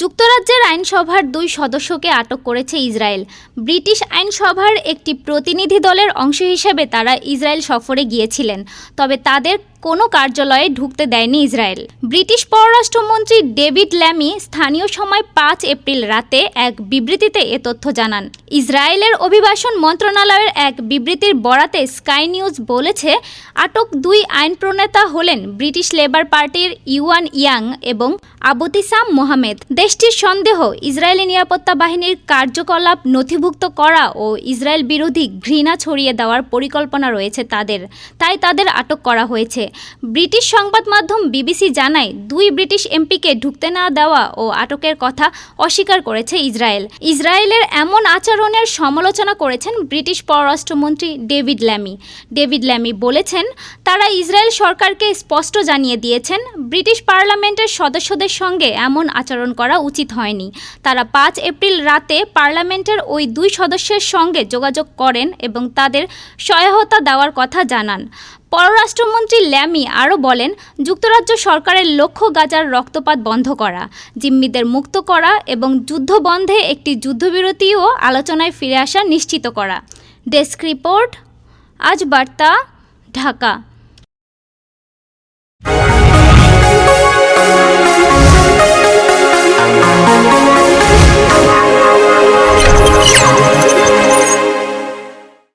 যুক্তরাজ্যের আইনসভার দুই সদস্যকে আটক করেছে ইসরায়েল। ব্রিটিশ আইনসভার একটি প্রতিনিধি দলের অংশ হিসেবে তারা ইসরায়েল সফরে গিয়েছিলেন, তবে তাদের কোনো কার্যালয়ে ঢুকতে দেয়নি ইসরায়েল। ব্রিটিশ পররাষ্ট্রমন্ত্রী ডেভিড ল্যামি স্থানীয় সময় পাঁচ এপ্রিল রাতে এক বিবৃতিতে এ তথ্য জানান। ইসরায়েলের অভিবাসন মন্ত্রণালয়ের এক বিবৃতির বরাতে স্কাই নিউজ বলেছে, আটক দুই আইন প্রণেতা হলেন ব্রিটিশ লেবার পার্টির ইউয়ান ইয়াং এবং আবতিসাম মোহামেদ। দেশটির সন্দেহ, ইসরায়েলি নিরাপত্তা বাহিনীর কার্যকলাপ নথিভুক্ত করা ও ইসরায়েল বিরোধী ঘৃণা ছড়িয়ে দেওয়ার পরিকল্পনা রয়েছে তাদের। তাই তাদের আটক করা হয়েছে। ব্রিটিশ সংবাদ মাধ্যম বিবিসি জানায়, দুই ব্রিটিশ এমপিকে ঢুকতে না দেওয়া ও আটকের কথা অস্বীকার করেছে ইসরায়েল। ইসরায়েলের এমন আচরণের সমালোচনা করেছেন ব্রিটিশ পররাষ্ট্রমন্ত্রী ডেভিড ল্যামি। ডেভিড ল্যামি বলেছেন, তারা ইসরায়েল সরকারকে স্পষ্ট জানিয়ে দিয়েছেন, ব্রিটিশ পার্লামেন্টের সদস্যদের সঙ্গে এমন আচরণ করা উচিত হয়নি। তারা পাঁচ এপ্রিল রাতে পার্লামেন্টের ওই দুই সদস্যের সঙ্গে যোগাযোগ করেন এবং তাদের সহায়তা দেওয়ার কথা জানান। পররাষ্ট্রমন্ত্রী ল্যামি আরও বলেন, যুক্তরাজ্য সরকারের লক্ষ্য গাজার রক্তপাত বন্ধ করা, জিম্মিদের মুক্ত করা এবং যুদ্ধ বন্ধে একটি যুদ্ধবিরতিও আলোচনায় ফিরে আসা নিশ্চিত করা। ডেস্ক রিপোর্ট, আজ বার্তা, ঢাকা।